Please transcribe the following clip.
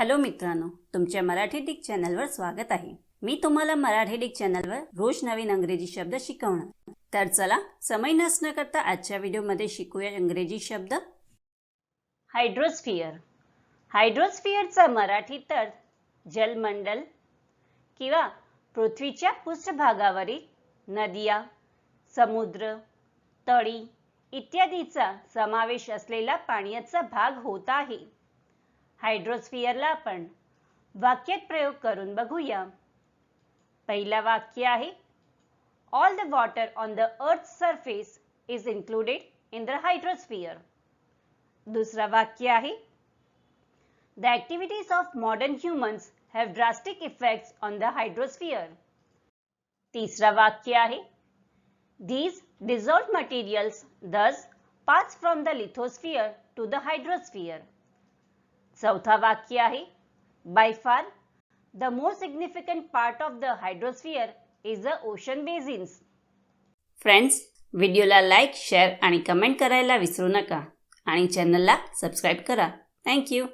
Hello मित्रांनो तुमच्या Marathi Dick चॅनलवर स्वागत आहे. मी तुम्हाला मराठी डिक चॅनलवर रोज नवीन अंग्रेजी शब्द शिकवणार. तर चला समय नसणं करता आजच्या व्हिडिओमध्ये शिकूया इंग्रजी शब्द. हायड्रोस्फिअर. हायड्रोस्फिअरचा मराठी तर जलमंडल किंवा पृथ्वीच्या पृष्ठभागावरील नद्या समुद्र तळी इत्यादीचा समावेश असलेला पाण्याचा भाग होत आहे. हायड्रोस्फियरला आपण वाक्यात प्रयोग करून बघूया. पहिला वाक्य आहे all the water on the earth surface is included in the hydrosphere दुसरा वाक्य आहे the activities of modern humans have drastic effects on the hydrosphere तिसरा वाक्य आहे These dissolved materials thus pass from the lithosphere to the hydrosphere. चौथा वाक्य आहे. By far the most significant part of the hydrosphere is the ocean basins friends व्हिडिओला like share आणि comment करायला विसरू नका. आणि चॅनलला सबस्क्राईब करा. थँक्यू